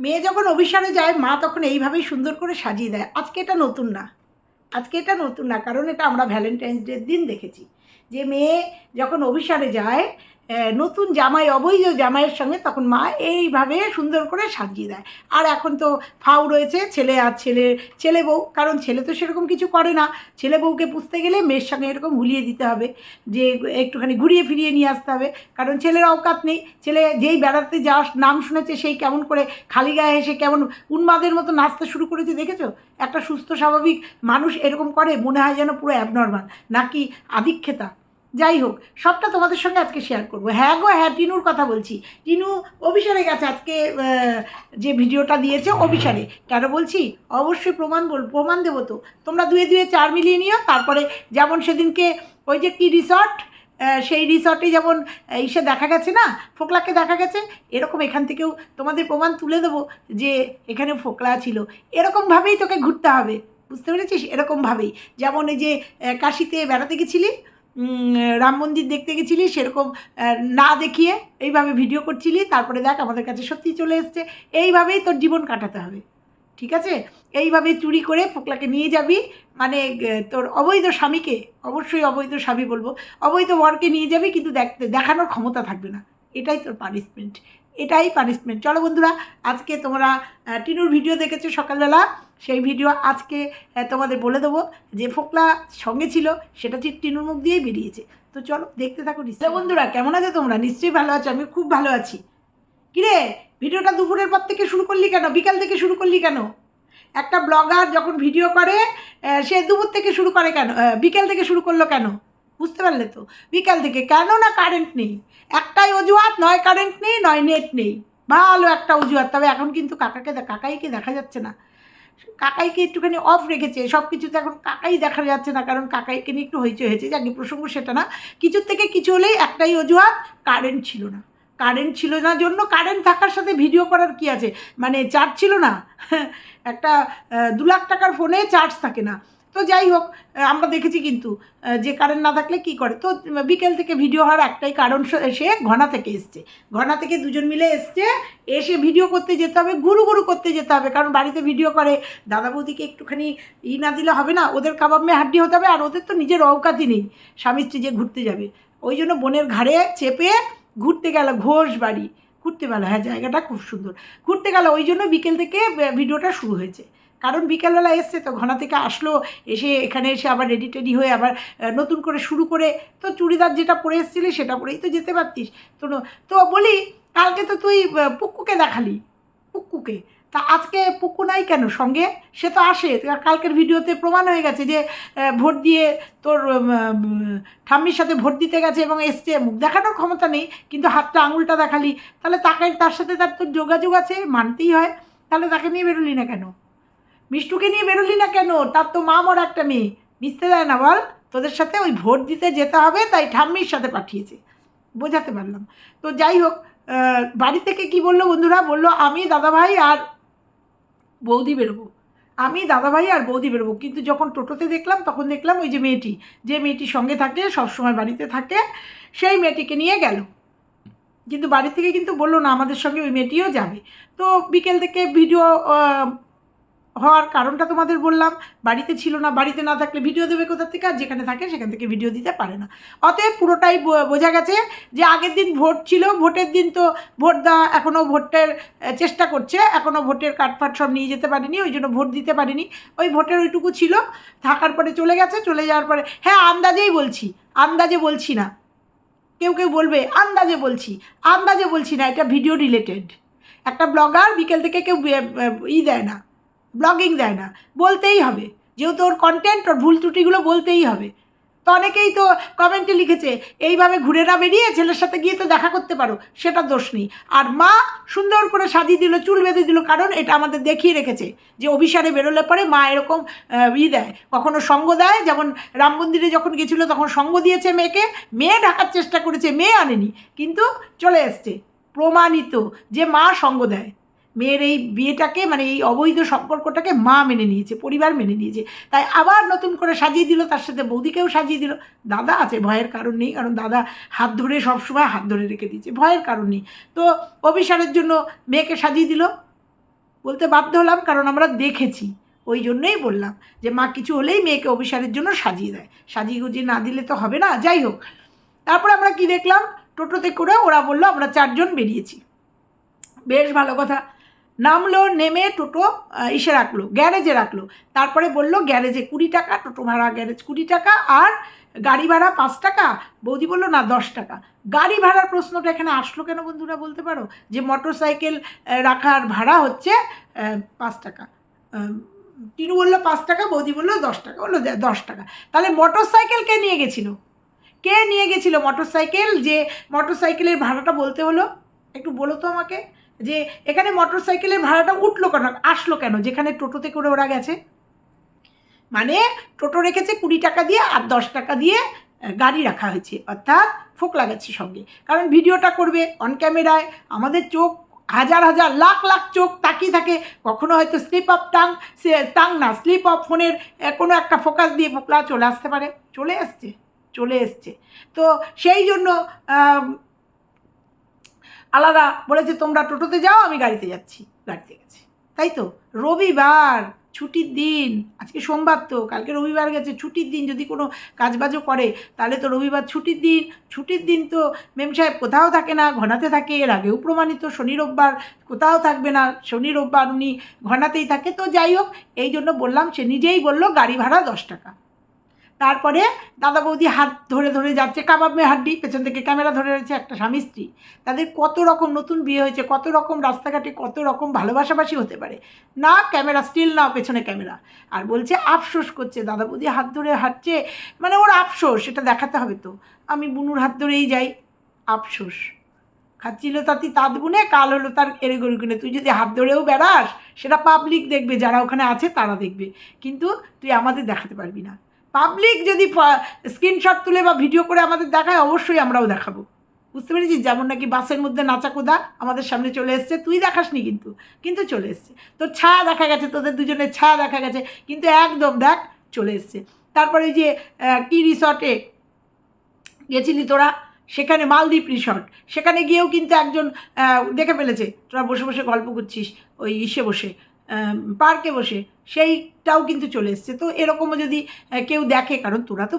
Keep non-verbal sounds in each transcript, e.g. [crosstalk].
মেয়ে যখন অভিসারে যায়, মা তখন এইভাবেই সুন্দর করে সাজিয়ে দেয়। আজকে এটা নতুন না। আজকে এটা নতুন না, কারণ এটা আমরা ভ্যালেন্টাইন্স ডের দিন দেখেছি। যে মেয়ে যখন অভিসারে যায় নতুন জামাই, অবৈধ জামাইয়ের সঙ্গে তখন মা এইভাবে সুন্দর করে সাজিয়ে দেয়। আর এখন তো ফাউ রয়েছে, ছেলে আর ছেলে ছেলে বউ। কারণ ছেলে তো সেরকম কিছু করে না। ছেলে বউকে পুষতে গেলে মেয়ের সঙ্গে এরকম হুলিয়ে দিতে হবে। যে একটুখানি ঘুরিয়ে ফিরিয়ে নিয়ে আসতে হবে। কারণ ছেলের অকাত নেই। ছেলে যেই বেড়াতে যাওয়ার নাম শুনেছে, সেই কেমন করে খালি গায়ে এসে কেমন উন্মাদের মতো নাচতে শুরু করেছে, দেখেছ? একটা সুস্থ, স্বাভাবিক মানুষ এরকম করে, মনে হয় যেন পুরো অ্যাবনর্মাল নাকি আধিক্ষেতা? যাই হোক, সবটা তোমাদের সঙ্গে আজকে শেয়ার করব। হ্যাঁ গো হ্যাঁ টিনুর কথা বলছি। টিনু অভিসারে গেছে আজকে যে ভিডিওটা দিয়েছে অভিসারে। কেন বলছি? অবশ্যই প্রমাণ বল, প্রমাণ দেবো তো। তোমরা দুয়ে দুয়ে চার মিলিয়ে নিও, তারপরে যেমন সেদিনকে ওই যে কি রিসর্ট সেই রিসর্টে যেমন ইসে দেখা গেছে না, ফোকলাকে দেখা গেছে, এরকম এখান থেকেও তোমাদের প্রমাণ তুলে দেবো যে এখানে ফোকলা ছিল। এরকমভাবেই তোকে ঘুরতে হবে, বুঝতে পেরেছিস? এরকমভাবেই যেমন এই যে কাশিতে বেড়াতে গেছিলি রাম মন্দির দেখতে গেছিলি, সেরকম না দেখিয়ে এইভাবে ভিডিও করছিলি, তারপরে দেখ আমাদের কাছে সত্যি চলে এসছে। এইভাবেই তোর জীবন কাটাতে হবে। ঠিক আছে? এইভাবে চুরি করে ফোকলাকে নিয়ে যাবি মানে তোর অবৈধ স্বামীকে, অবশ্যই অবৈধ স্বামী বলব, অবৈধ বরকে নিয়ে যাবি, কিন্তু দেখতে দেখানোর ক্ষমতা থাকবে না। এটাই তোর পানিশমেন্ট এটাই পানিশমেন্ট চলো বন্ধুরা, আজকে তোমরা টিনুর ভিডিও দেখেছ সকালবেলা, সেই ভিডিও আজকে তোমাদের বলে দেবো যে ফোকলা সঙ্গে ছিল, সেটা ঠিক টিনুর মুখ দিয়েই বেরিয়েছে। তো চলো, দেখতে থাকো নিশ্চয় বন্ধুরা, কেমন আছো তোমরা? নিশ্চয়ই ভালো আছো আমি খুব ভালো আছি। কিরে ভিডিওটা দুপুরের পর থেকে শুরু করলি কেন? বিকাল থেকে শুরু করলি কেন? একটা ব্লগার যখন ভিডিও করে সে দুপুর থেকে শুরু করে কেন? বিকেল থেকে শুরু করল কেন? বুঝতে পারলে তো? বিকাল থেকে কেন না কারেন্ট নেই? একটাই অজুহাত, নয় কারেন্ট নেই, নয় নেট নেই। ভালো একটা অজুহাত, তবে এখন কিন্তু কাকাকে কাকাইকে দেখা যাচ্ছে না। কাকাইকে একটুখানি অফ রেখেছে সব কিছুতে এখন কাকাই দেখা যাচ্ছে না, কারণ কাকাইকে নিয়ে একটু হইচই হয়েছে। যাকে প্রসঙ্গ সেটা না। কিছুর থেকে কিছু হলেই একটাই অজুহাত কারেন্ট ছিল না। কারেন্ট ছিল না জন্য কারেন্ট থাকার সাথে ভিডিও করার কি আছে? মানে চার্জ ছিল না। [laughs] একটা দু লাখ টাকার ফোনে চার্জ থাকে না। তো যাই হোক আমরা দেখেছি কিন্তু যে কারেন্ট না থাকলে কি করে? তো বিকেল থেকে ভিডিও হওয়ার একটাই কারণ স- ঘনা থেকে এসছে। ঘনা থেকে দুজন মিলে এসছে, এসে ভিডিও করতে যেতে হবে, গুরু গুরু করতে যেতে হবে, কারণ বাড়িতে ভিডিও করে। দাদা বৌদিকে একটুখানি ই না দিলে হবে না, ওদের কাবাব মেয়ে হাড্ডি হতে হবে, আর ওদের তো নিজের অওকাতই নেই, স্বামী স্ত্রী যে ঘুরতে যাবে। ওই জন্য বোনের ঘাড়ে চেপে ঘুরতে গেল, ঘোষ বাড়ি। ঘুরতে গেল হ্যাঁ জায়গাটা খুব সুন্দর। ঘুরতে গেল, ওই জন্য বিকেল থেকে ভিডিওটা শুরু হয়েছে। কারণ বিকেলবেলা এসছে তো ঘনা থেকে আসলো এসে এখানে এসে আবার রেডি টেডি হয়ে আবার নতুন করে শুরু করে তো চুড়িদার যেটা পরে এসেছিলি সেটা পরেই তো যেতে পারতিস। তো তো বলি কালকে তো তুই আহ, পুক্কুকে দেখালি পুক্কুকে। তা আজকে পুকু নাই কেন? সঙ্গে? সে তো আসে। কালকের ভিডিওতে প্রমাণ হয়ে গেছে যে ভোট দিয়ে তোর ঠাম্মির সাথে ভোট দিতে গেছে এবং এসছে। মুখ দেখানোর ক্ষমতা নেই কিন্তু হাতটা আঙুলটা দেখালি। তাহলে তাকে তার সাথে তার তোর যোগাযোগ আছে মানতেই হয়। তাহলে তাকে নিয়ে বেরোলি না কেন? মিষ্টুকে নিয়ে বেরোলি না কেন? তার তো মা মর একটা মেয়ে। মিশতে দেয় না বল? তোদের সাথে ওই ভোট দিতে যেতে হবে, তাই ঠাম্মির সাথে পাঠিয়েছে। বোঝাতে পারলাম। তো যাই হোক বাড়ি থেকে কি বলল বন্ধুরা? বলল, আমি দাদাভাই আর বৌদি বেরোবো। আমি দাদাভাই আর বৌদি বেরোবো। কিন্তু যখন টোটোতে দেখলাম, তখন দেখলাম ওই যে মেয়েটি, যে মেয়েটির সঙ্গে থাকে, সবসময় বাড়িতে থাকে, সেই মেয়েটিকে নিয়ে গেল। কিন্তু বাড়ি থেকে কিন্তু বলল না, আমাদের সঙ্গে ওই মেয়েটিও যাবে। তো বিকেল থেকে ভিডিও হওয়ার কারণটা তোমাদের বললাম। বাড়িতে ছিল না, বাড়িতে না থাকলে ভিডিও দেবে কোথা থেকে? আর যেখানে থাকে সেখান থেকে ভিডিও দিতে পারে না। অতএব পুরোটাই বোঝা গেছে যে আগের দিন ভোট ছিল, ভোটের দিন তো ভোট দেওয়া এখনও ভোটের চেষ্টা করছে। এখনও ভোটের কার্ডফাট সব নিয়ে যেতে পারেনি, ওই জন্য ভোট দিতে পারেনি। ওই ভোটের ওইটুকু ছিল, থাকার পরে চলে গেছে, চলে যাওয়ার পরে হ্যাঁ আন্দাজেই বলছি, আন্দাজে বলছি না। কেউ কেউ বলবে, আন্দাজে বলছি আন্দাজে বলছি না, এটা ভিডিও রিলেটেড একটা ব্লগার বিকেল থেকে কেউ ই দেয় না। ব্লগিং দেয় না। বলতেই হবে। যেহেতু ওর কন্টেন্ট ওর ভুল ত্রুটিগুলো বলতেই হবে। তো অনেকেই তো কমেন্টে লিখেছে, এইভাবে ঘুরে না বেরিয়ে ছেলের সাথে গিয়ে তো দেখা করতে পারো। সেটা দোষ নেই। আর মা সুন্দর করে সাজিয়ে দিল, চুল বেঁধে দিল, কারণ এটা আমাদের দেখিয়ে রেখেছে যে অভিসারে বেরোলে পরে মা এরকম ই দেয়, কখনো সঙ্গ দেয়। যেমন রাম মন্দিরে যখন গেছিল তখন সঙ্গ দিয়েছে মেয়েকে, মেয়ে ঢাকার চেষ্টা করেছে, মেয়ে আনেনি। কিন্তু চলে এসছে। প্রমাণিত যে মা সঙ্গ দেয়। মেয়ের এই বিয়েটাকে মানে এই অবৈধ সম্পর্কটাকে মা মেনে নিয়েছে, পরিবার মেনে নিয়েছে। তাই আবার নতুন করে সাজিয়ে দিল, তার সাথে বৌদিকেও সাজিয়ে দিল। দাদা আছে, ভয়ের কারণ নেই, কারণ দাদা হাত ধরে সবসময় হাত ধরে রেখে দিয়েছে, ভয়ের কারণ নেই। তো অভিসারের জন্য মেয়েকে সাজিয়ে দিল। বলতে বাধ্য হলাম, কারণ আমরা দেখেছি। ওই জন্যই বললাম যে, মা কিছু হলেই মেয়েকে অভিসারের জন্য সাজিয়ে দেয়। সাজিয়ে গুজিয়ে না দিলে তো হবে না, যাই হোক। তারপরে আমরা কি দেখলাম? টোটোতে করে ওরা বলল, আমরা চারজন বেরিয়েছি। বেশ ভালো কথা। নামলো, নেমে টোটো ইসে রাখল, গ্যারেজে রাখল। তারপরে বলল, গ্যারেজে কুড়ি টাকা, টোটো ভাড়া গ্যারেজ কুড়ি টাকা আর গাড়ি ভাড়া পাঁচ টাকা। বৌদি বলল, না, দশ টাকা। গাড়ি ভাড়ার প্রশ্নটা এখানে আসলো কেন বন্ধুরা বলতে পারো? যে মোটর সাইকেল রাখার ভাড়া হচ্ছে পাঁচ টাকা। টিনু বলল, পাঁচ টাকা। বৌদি বলল, দশ টাকা। বলল দশ টাকা। তাহলে মোটর সাইকেল কে নিয়ে গেছিল? কে নিয়ে গেছিল মোটর সাইকেল যে মোটর সাইকেলের ভাড়াটা বলতে হলো, একটু বলো তো আমাকে। যে এখানে মোটর সাইকেলের ভাড়াটা উঠল কেন? আসলো কেন? যেখানে টোটোতে করে ওরা গেছে। মানে টোটো রেখেছে কুড়ি টাকা দিয়ে আর দশ টাকা দিয়ে গাড়ি রাখা হয়েছে। অর্থাৎ ফোক লাগাচ্ছি সঙ্গে। কারণ ভিডিওটা করবে অন ক্যামেরায় আমাদের চোখ, হাজার হাজার, লাখ লাখ চোখ তাকিয়ে থাকে। কখনো হয়তো স্লিপ অফ টাং সে টাং না স্লিপ অফ ফোনের কোনো একটা ফোকাস দিয়ে ফোকলা চলে আসতে পারে। চলে এসছে চলে এসছে। তো সেই জন্য আলাদা বলেছে, তোমরা টোটোতে যাও, আমি গাড়িতে যাচ্ছি। গাড়িতে গেছি। তাই তো? রবিবার, ছুটির দিন। আজকে সোমবার তো, কালকে রবিবার গেছে, ছুটির দিন। যদি কোনো কাজবাজও করে, তাহলে তো রবিবার ছুটির দিন। ছুটির দিন তো মেম সাহেব কোথাও থাকে না, ঘনাতে থাকে। এর আগেও প্রমাণিত, শনি রোববার কোথাও থাকবে না। শনি রোববার উনি ঘনাতেই থাকে। তো যাই হোক, এই জন্য বললাম, সে নিজেই বলল, গাড়ি ভাড়া দশ টাকা। তারপরে দাদা বৌদি হাত ধরে ধরে যাচ্ছে, কাবাব মে হাড্ডি, পেছন থেকে ক্যামেরা ধরে রয়েছে একটা স্বামী স্ত্রী। তাদের কত রকম নতুন বিয়ে হয়েছে, কত রকম রাস্তাঘাটে কত রকম ভালোবাসাবাসি হতে পারে। না ক্যামেরা স্টিল না পেছনে ক্যামেরা। আর বলছে, আফসোস করছে, দাদা বৌদি হাত ধরে হাঁটছে। মানে ওর আফসোস, সেটা দেখাতে হবে তো। আমি বুনুর হাত ধরেই যাই, আফসোস। খাচ্ছিল তাতি তাঁত বুনে, কাল হলো তার এরে গরু কিনে। তুই যদি হাত ধরেও বেড়াস, সেটা পাবলিক দেখবে, যারা ওখানে আছে তারা দেখবে। কিন্তু তুই আমাদের দেখাতে পারবি না। পাবলিক যদি স্ক্রিনশট তুলে বা ভিডিও করে আমাদের দেখায়, অবশ্যই আমরাও দেখাবো। বুঝতে পেরেছিস? যেমন নাকি বাসের মধ্যে নাচা কোদা আমাদের সামনে চলে এসছে। তুই দেখাসনি কিন্তু কিন্তু চলে এসছে। তোর ছায়া দেখা গেছে, তোদের দুজনের ছায়া দেখা গেছে, কিন্তু একদম দেখ চলে এসছে। তারপরে যে কি রিসর্টে গেছিলি তোরা? সেখানে মালদ্বীপ রিসর্ট সেখানে গিয়েও কিন্তু একজন দেখে ফেলেছে। তোরা বসে বসে গল্প করছিস, ওই ইসে বসে। পার্কে বসে, সেইটাও কিন্তু চলে এসছে। তো এরকমও যদি কেউ দেখে, কারণ তোরা তো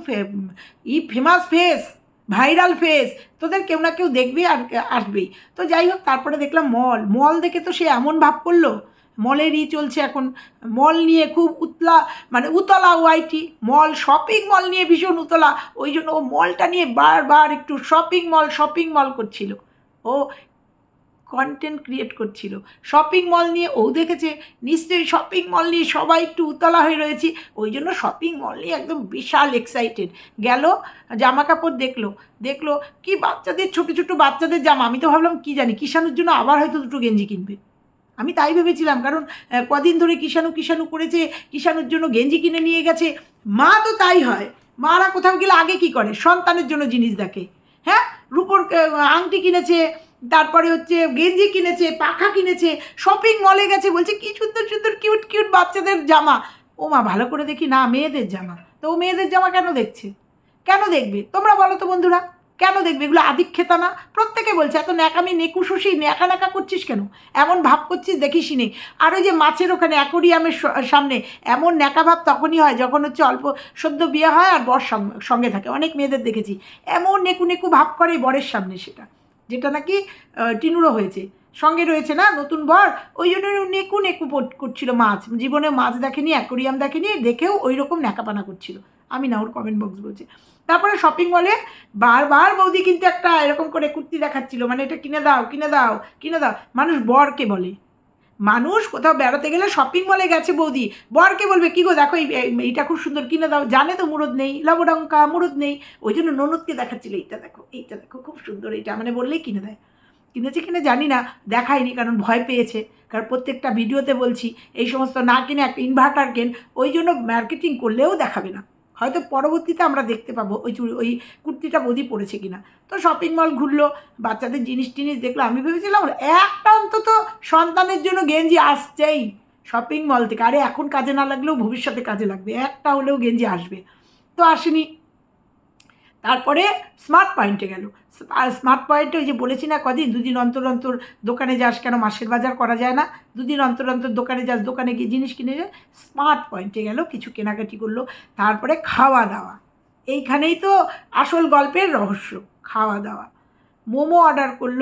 ই ফেমাস ফেস ভাইরাল ফেস তোদের কেউ না কেউ দেখবে আর, আসবেই। তো যাই হোক, তারপরে দেখলাম মল মল দেখে তো সে এমন ভাব করল মলেরই চলছে এখন। মল নিয়ে খুব উতলা মানে উতলা ওয়াইটি মল শপিং মল নিয়ে ভীষণ উতলা। ওই জন্য ও মলটা নিয়ে বারবার একটু শপিং মল শপিং মল করছিল। ও কন্টেন্ট ক্রিয়েট করছিল। শপিং মল নিয়ে ও দেখেছে, নিশ্চয়ই শপিং মল নিয়ে সবাই একটু উতলা হয়ে রয়েছি, ওই জন্য শপিং মল নিয়ে একদম বিশাল এক্সাইটেড গেল জামা কাপড় দেখল দেখল, কি বাচ্চাদের, ছোটো ছোটো বাচ্চাদের জামা? আমি তো ভাবলাম, কি জানি, কিষাণুর জন্য আবার হয়তো দুটো গেঞ্জি কিনবে। আমি তাই ভেবেছিলাম, কারণ কদিন ধরে কিষাণু কিষাণু করেছে, কিষাণুর জন্য গেঞ্জি কিনে নিয়ে গেছে। মা তো তাই হয়, মারা কোথাও গেলে আগে কি করে? সন্তানের জন্য জিনিস দেখে। হ্যাঁ রূপোর আংটি কিনেছে তারপরে হচ্ছে গেঞ্জি কিনেছে, পাখা কিনেছে শপিং মলে গেছে, বলছে কি সুন্দর সুন্দর কিউট কিউট বাচ্চাদের জামা। ও মা, ভালো করে দেখি, না, মেয়েদের জামা। তো ও মেয়েদের জামা কেন দেখছে? কেন দেখবে? তোমরা বলো তো বন্ধুরা, কেন দেখবে? এগুলো আদিক্ষেতা না? প্রত্যেকে বলছে, এত ন্যাকামি নেকুশুষি ন্যাকা ন্যাকা করছিস কেন? এমন ভাব করছিস, দেখিসই নি। আর ওই যে মাছের ওখানে অ্যাকোরিয়ামের সামনে, এমন ন্যাকা ভাব তখনই হয় যখন হচ্ছে অল্প সদ্য বিয়ে হয় আর বর সঙ্গে থাকে। অনেক মেয়েদের দেখেছি। এমন নেকু নেকু ভাব করে বরের সামনে সেটা। যেটা নাকি টিনুরো টিনুরও হয়েছে। সঙ্গে রয়েছে না নতুন বর? ওই জন্য নেকু নেকু করছিল মাছ। জীবনে মাছ দেখেনি, অ্যাকোরিয়াম দেখেনি, দেখেও ওই রকম ন্যাকাপানা করছিল। আমি না, ওর কমেন্ট বক্স বলছি। তারপরে শপিং মলে বারবার বৌদি কিন্তু একটা এরকম করে কুর্তি দেখাচ্ছিল। মানে এটা কিনে দাও কিনে দাও কিনে দাও। মানুষ বরকে বলে। মানুষ কোথাও বেড়াতে গেলে শপিং মলে গেছে বৌদি। বরকে বলবে, কী গো, দেখো এই- এই- এইটা খুব সুন্দর, কিনে দাও। জানে তো মুরদ নেই, লবডঙ্কা, মুরদ নেই। ওই জন্য ননদকে দেখাচ্ছিল, এইটা দেখো এইটা দেখো, খুব সুন্দর এইটা। মানে বললেই কিনে দেয়। কিনেছে কিনে জানি না, দেখায়নি, কারণ ভয় পেয়েছে। কারণ প্রত্যেকটা ভিডিওতে বলছি, এই সমস্ত না কিনে একটা ইনভার্টার কেন, ওই জন্য মার্কেটিং করলেও দেখাবে না। হয়তো পরবর্তীতে আমরা দেখতে পাবো ওই চুড়ি ওই কুর্তিটা বদি পড়েছে কিনা। তো শপিং মল ঘুরলো, বাচ্চাদের জিনিস টিনিস দেখল। আমি ভেবেছিলাম, একটা অন্তত সন্তানের জন্য গেঞ্জি আসছেই শপিং মল থেকে। আরে এখন কাজে না লাগলেও ভবিষ্যতে কাজে লাগবে। একটা হলেও গেঞ্জি আসবে। তো আসেনি। তারপরে স্মার্ট পয়েন্টে গেল। আর স্মার্ট পয়েন্টে ওই যে বলেছি না কদিন, দুদিন অন্তর অন্তর দোকানে যাস কেন, মাসের বাজার করা যায় না। দুদিন অন্তর অন্তর দোকানে যাস, দোকানে গিয়ে জিনিস কিনে যায় স্মার্ট পয়েন্টে গেল, কিছু কেনাকাটি করল, তারপরে খাওয়া দাওয়া। এইখানেই তো আসল গল্পের রহস্য, খাওয়া দাওয়া। মোমো অর্ডার করল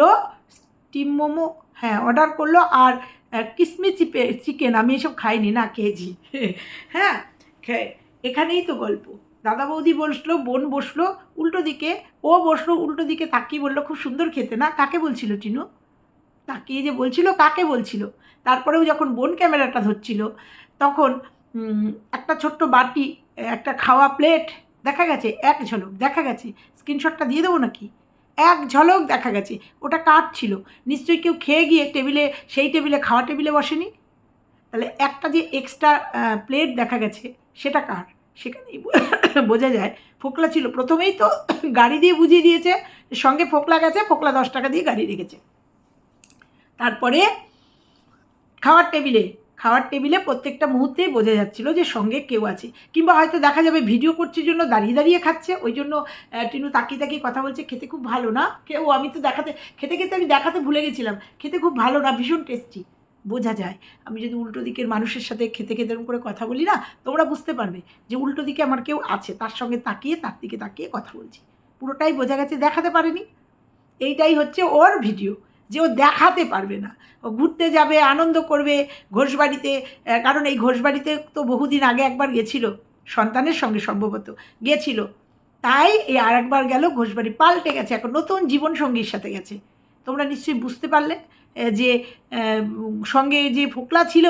স্টিম মোমো হ্যাঁ অর্ডার করল, আর কিসমি চিপে, চিকেন, আমি এসব খাইনি, না, কেজি। [laughs] হ্যাঁ এখানেই তো গল্প। দাদা বৌদি বসল, বোন বসল, উল্টো দিকে, ও বসল, উল্টো দিকে তাকিয়ে বলল, খুব সুন্দর খেতে না? কাকে বলছিল টিনু? তাকিয়ে যে বলছিল, কাকে বলছিল? তারপরেও যখন বোন ক্যামেরাটা ধরছিল, তখন একটা ছোট্ট বাটি, একটা খাওয়া প্লেট, দেখা গেছে? এক ঝলক, দেখা গেছে? স্ক্রিনশটটা দিয়ে দেবো নাকি? এক ঝলক, দেখা গেছে? ওটা কাঠ ছিল। নিশ্চয়ই কেউ খেয়ে গিয়ে টেবিলে, সেই টেবিলে খাওয়া টেবিলে বসেনি? তাহলে একটা যে এক্সট্রা প্লেট দেখা গেছে, সেটা কার? সেখানেই বোঝা যায়। ফোকলা ছিল। প্রথমেই তো গাড়ি দিয়ে বুঝিয়ে দিয়েছে, সঙ্গে ফোকলা গেছে, ফোকলা দশ টাকা দিয়ে গাড়ি রেখেছে। তারপরে খাওয়ার টেবিলে খাওয়ার টেবিলে প্রত্যেকটা মুহূর্তেই বোঝা যাচ্ছিল যে সঙ্গে কেউ আছে। কিংবা হয়তো দেখা যাবে ভিডিও করছে জন্য দাঁড়িয়ে দাঁড়িয়ে খাচ্ছে, ওই জন্য টিনু তাকিয়ে তাকিয়ে কথা বলছে, খেতে খুব ভালো না? কেউ, আমি তো দেখাতে, খেতে খেতে আমি দেখাতে ভুলে গেছিলাম। খেতে খুব ভালো না, ভীষণ টেস্টি বোঝা যায়। আমি যদি উল্টো দিকের মানুষের সাথে খেতে খেতে করে কথা বলি না, তোমরা বুঝতে পারবে যে উল্টো দিকে আমার কেউ আছে, তার সঙ্গে তাকিয়ে, তার দিকে তাকিয়ে কথা বলছি। পুরোটাই বোঝা গেছে, দেখাতে পারেনি। এইটাই হচ্ছে ওর ভিডিও, যে ও দেখাতে পারবে না। ও ঘুরতে যাবে, আনন্দ করবে ঘোষবাড়িতে কারণ এই ঘোষবাড়িতে তো বহুদিন আগে একবার গেছিল, সন্তানের সঙ্গে সম্ভবত, গেছিল। তাই এই আর একবার গেল, ঘোষবাড়ি পাল্টে গেছে, এখন নতুন জীবনসঙ্গীর সাথে গেছে। তোমরা নিশ্চয়ই বুঝতে পারলে। যে সঙ্গে যে ফোকলা ছিল,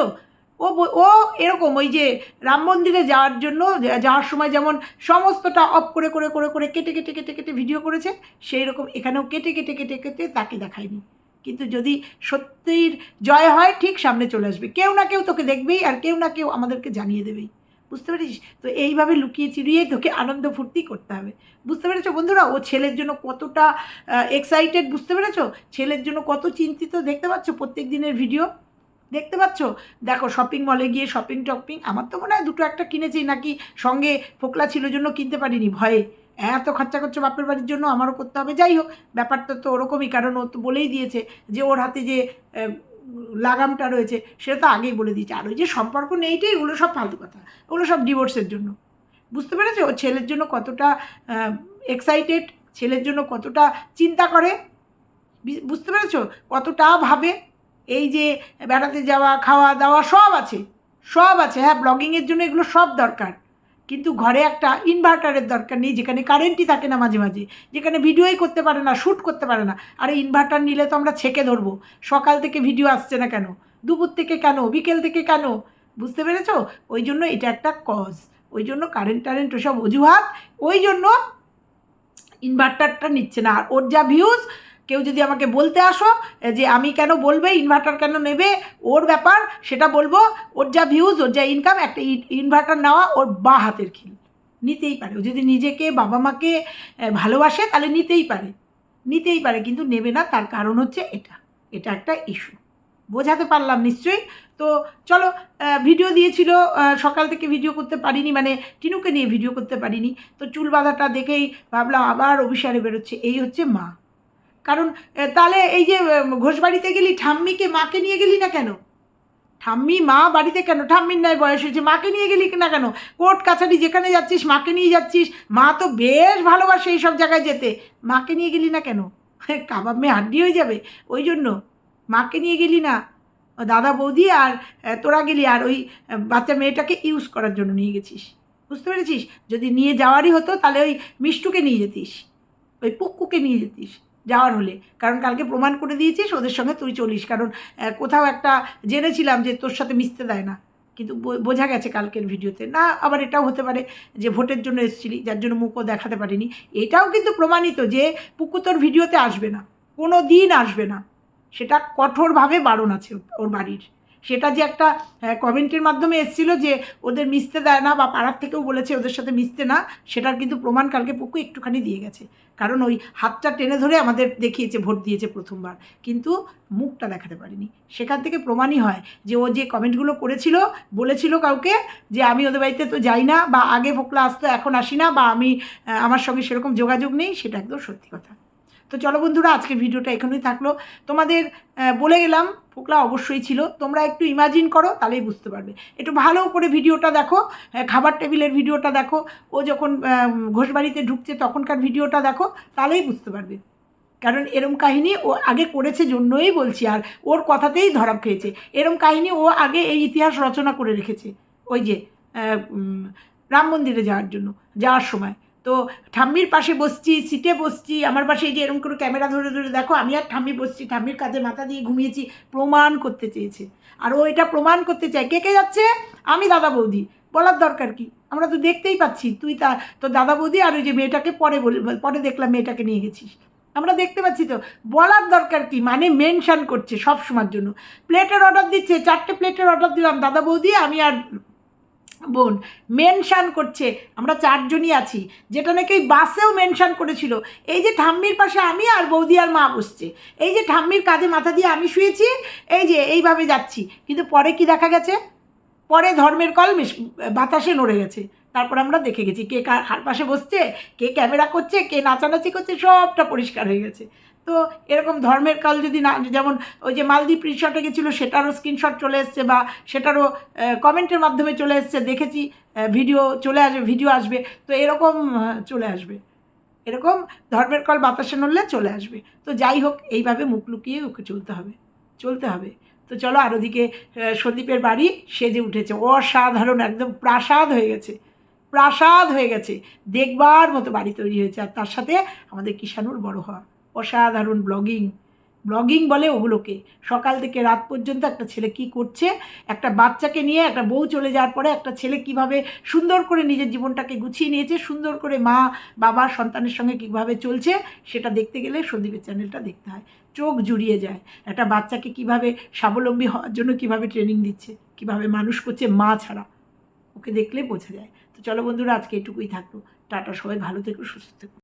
ও ও এরকম ওই যে রাম মন্দিরে যাওয়ার জন্য, যাওয়ার সময় যেমন সমস্তটা অফ করে করে করে করে কেটে কেটে কেটে কেটে ভিডিও করেছে, সেই রকম এখানেও কেটে কেটে কেটে কেটে তাকে দেখায়নি। কিন্তু যদি সত্যির জয় হয়, ঠিক সামনে চলে আসবে। কেউ না কেউ তোকে দেখবেই আর কেউ না কেউ আমাদেরকে জানিয়ে দেবেই। বুঝতে পেরেছিস? তো এইভাবে লুকিয়ে চিরিয়ে তোকে আনন্দ ফুর্তি করতে হবে। বুঝতে পেরেছ বন্ধুরা? ও ছেলের জন্য কতটা এক্সাইটেড বুঝতে পেরেছ? ছেলের জন্য কত চিন্তিত দেখতে পাচ্ছ প্রত্যেক দিনের ভিডিও দেখতে পাচ্ছ? দেখো শপিং মলে গিয়ে শপিং টপিং আমার তো মনে হয় দুটো একটা কিনেছি নাকি সঙ্গে ফোকলা ছিল জন্য কিনতে পারিনি, ভয়ে। এত খরচা করছ বাপের বাড়ির জন্য, আমারও করতে হবে। যাই হোক, ব্যাপারটা তো ওরকমই, কারণ ও তো বলেই দিয়েছে যে ওর হাতে যে লাগামটা রয়েছে, সেটা তো আগেই বলে দিয়েছে। আর ওই যে সম্পর্ক নেইটাই এগুলো সব ফালতু কথা। ওগুলো সব ডিভোর্সের জন্য। বুঝতে পেরেছ? ওর ছেলের জন্য কতটা এক্সাইটেড ছেলের জন্য কতটা চিন্তা করে বুঝতে পেরেছ? কতটা ভাবে এই যে বেড়াতে যাওয়া খাওয়া দাওয়া সব আছে সব আছে। হ্যাঁ ব্লগিংয়ের জন্য এগুলো সব দরকার। কিন্তু ঘরে একটা ইনভার্টারের দরকার নেই, যেখানে কারেন্টই থাকে না মাঝে মাঝে, যেখানে ভিডিওই করতে পারে না শ্যুট করতে পারে না। আরে ইনভার্টার নিলে তো আমরা ছেঁকে ধরবো। সকাল থেকে ভিডিও আসছে না কেন? দুপুর থেকে কেন? বিকেল থেকে কেন? বুঝতে পেরেছ? ওই জন্য এটা একটা কজ ওই জন্য কারেন্ট টারেন্ট ওসব অজুহাত, ওই জন্য ইনভার্টারটা নিচ্ছে না। আর ওর যা ভিউজ কেউ যদি আমাকে বলতে আসো যে আমি কেন বলবে ইনভার্টার কেন নেবে, ওর ব্যাপার, সেটা বলব, ওর যা ভিউজ ওর যা ইনকাম একটা ইনভার্টার নেওয়া ওর বা হাতের খেল। নিতেই পারে। ও যদি নিজেকে, বাবা মাকে ভালোবাসে, তাহলে নিতেই পারে। নিতেই পারে, কিন্তু নেবে না, তার কারণ হচ্ছে এটা। এটা একটা ইস্যু বোঝাতে পারলাম নিশ্চয়ই? তো চলো ভিডিও দিয়েছিল সকাল থেকে ভিডিও করতে পারিনি মানে টিনুকে নিয়ে ভিডিও করতে পারিনি। তো চুল বাঁধাটা দেখেই ভাবলাম, আবার অভিসারে বেরোচ্ছে। এই হচ্ছে মা। কারণ তাহলে এই যে ঘোষবাড়িতে গেলি, ঠাম্মিকে মাকে নিয়ে গেলি না কেন? ঠাম্মি মা বাড়িতে কেন? ঠাম্মির নয় বয়স হয়েছে, মাকে নিয়ে গেলি না কেন? কোর্ট কাছারি যেখানে যাচ্ছিস, মাকে নিয়ে যাচ্ছিস, মা তো বেশ ভালোবাসে এই সব জায়গায় যেতে। মাকে নিয়ে গেলি না কেন? কাবাব মেয়ে হাড্ডি হয়ে যাবে। ওই জন্য, মাকে নিয়ে গেলি না। দাদা বৌদি আর তোরা গেলি আর ওই বাচ্চা মেয়েটাকে ইউজ করার জন্য নিয়ে গেছিস। বুঝতে পেরেছিস? যদি নিয়ে যাওয়ারই হতো, তাহলে ওই মিষ্টুকে নিয়ে যেতিস। ওই পুক্কুকে নিয়ে যেতিস। যাওয়ার হলে। কারণ কালকে প্রমাণ করে দিয়েছিস ওদের সঙ্গে তুই চলিস। কারণ কোথাও একটা জেনেছিলাম যে তোর সাথে মিশতে দেয় না। কিন্তু বোঝা গেছে কালকের ভিডিওতে। না, আবার এটাও হতে পারে যে ভোটের জন্য এসেছিলি, যার জন্য মুখও দেখাতে পারিনি। এটাও কিন্তু প্রমাণিত যে পুকু তোর ভিডিওতে আসবে না। কোনো দিন আসবে না। সেটা কঠোরভাবে বারণ আছে ওর বাড়ির। সেটা যে একটা কমেন্টের মাধ্যমে এসেছিল যে ওদের মিশতে দেয় না বা পাড়ার থেকেও বলেছে ওদের সাথে মিশতে না, সেটার কিন্তু প্রমাণ কালকে পুকু একটুখানি দিয়ে গেছে। কারণ ওই হাতটা টেনে ধরে আমাদের দেখিয়েছে, ভোট দিয়েছে প্রথমবার। কিন্তু মুখটা দেখাতে পারিনি। সেখান থেকে প্রমাণই হয় যে ও যে কমেন্টগুলো করেছিল, বলেছিল কাউকে যে আমি ওদের বাড়িতে তো যাই না বা আগে ফোকলা আসতো, এখন আসি না বা আমি আমার সঙ্গে সেরকম যোগাযোগ নেই, সেটা একদম সত্যি কথা। তো চলো বন্ধুরা, আজকের ভিডিওটা এখানেই থাকল। তোমাদের বলে গেলাম ফোকলা অবশ্যই ছিল। তোমরা একটু ইমাজিন করো তাহলেই বুঝতে পারবে। একটু ভালো করে ভিডিওটা দেখো আহ, খাবার টেবিলের ভিডিওটা দেখো ও যখন ঘোষবাড়িতে ঢুকছে তখনকার ভিডিওটা দেখো তাহলেই বুঝতে পারবে। কারণ এরম কাহিনী ও আগে করেছে জন্যই বলছি আর ওর কথাতেই ধরা খেয়েছে। এরম কাহিনী ও আগে এই ইতিহাস রচনা করে রেখেছে ওই যে রাম মন্দিরে যাওয়ার জন্য যাওয়ার সময়। তো ঠাম্মির পাশে বসছি, সিটে বসছি, আমার পাশে এই যে এরকম করে ক্যামেরা ধরে ধরে দেখো, আমি আর ঠাম্মি বসছি, ঠাম্মির কাঁধে মাথা দিয়ে ঘুমিয়েছি, প্রমাণ করতে চেয়েছে। আর ও এটা প্রমাণ করতে চায়। কে কে যাচ্ছে? আমি দাদা বৌদি। বলার দরকার কি? আমরা তো দেখতেই পাচ্ছি, তুই তা তো দাদা বৌদি আর ওই যে মেয়েটাকে পরে বলে, পরে দেখলাম মেয়েটাকে নিয়ে গেছিস। আমরা দেখতে পাচ্ছি তো, বলার দরকার কি? মানে মেনশান করছে সব সময়ের জন্য। প্লেটের অর্ডার দিচ্ছে, চারটে প্লেটের অর্ডার দিলাম, দাদা বৌদি, আমি আর বোন মেনশান করছে। আমরা চারজনই আছি। যেটা নাকি বাসেও মেনশান করেছিল। এই যে ঠাম্মির পাশে আমি আর বৌদি আর মা বসছে। এই যে ঠাম্মির কাঁধে মাথা দিয়ে আমি শুয়েছি, এই যে এইভাবে যাচ্ছি। কিন্তু পরে কি দেখা গেছে? পরে ধর্মের কল বাতাসে নড়ে গেছে। তারপর আমরা দেখে গেছি কে কার পাশে বসছে, কে ক্যামেরা করছে, কে নাচানাচি করছে, সবটা পরিষ্কার হয়ে গেছে। তো এরকম ধর্মের কাল যদি না, যেমন ওই যে মালদ্বীপ রিসর্টে গেছিল, সেটারও স্ক্রিনশট চলে এসছে বা সেটারও কমেন্টের মাধ্যমে চলে এসছে, দেখেছি ভিডিও চলে আসবে ভিডিও আসবে, তো এরকম চলে আসবে। এরকম ধর্মের কল বাতাসে নড়লে চলে আসবে। তো যাই হোক, এইভাবে মুখ লুকিয়ে ওকে চলতে হবে চলতে হবে। তো চলো আর ওদিকে সন্দীপের বাড়ি সেজে উঠেছে। অসাধারণ, একদম প্রাসাদ হয়ে গেছে। প্রাসাদ হয়ে গেছে। দেখবার মতো বাড়ি তৈরি হয়েছে। আর তার সাথে আমাদের কিষানুর বড় হওয়া। অসাধারণ ব্লগিং। ব্লগিং বলে ওগুলোকে। সকাল থেকে রাত পর্যন্ত একটা ছেলে কি করছে? একটা বাচ্চাকে নিয়ে একটা বউ চলে যাওয়ার পরে একটা ছেলে কীভাবে সুন্দর করে নিজের জীবনটাকে গুছিয়ে নিয়েছে, সুন্দর করে মা, বাবা, সন্তানের সঙ্গে কীভাবে চলছে, সেটা দেখতে গেলে সন্দীপের চ্যানেলটা দেখতে হয়। চোখ জুড়িয়ে যায়। একটা বাচ্চাকে কীভাবে স্বাবলম্বী হওয়ার জন্য কীভাবে ট্রেনিং দিচ্ছে, কীভাবে মানুষ করছে মা ছাড়া, ওকে দেখলে বোঝা যায়। তো চলো বন্ধুরা, আজকে এটুকুই থাকল। টাটা, সবাই ভালো থেকো, সুস্থ থেকো।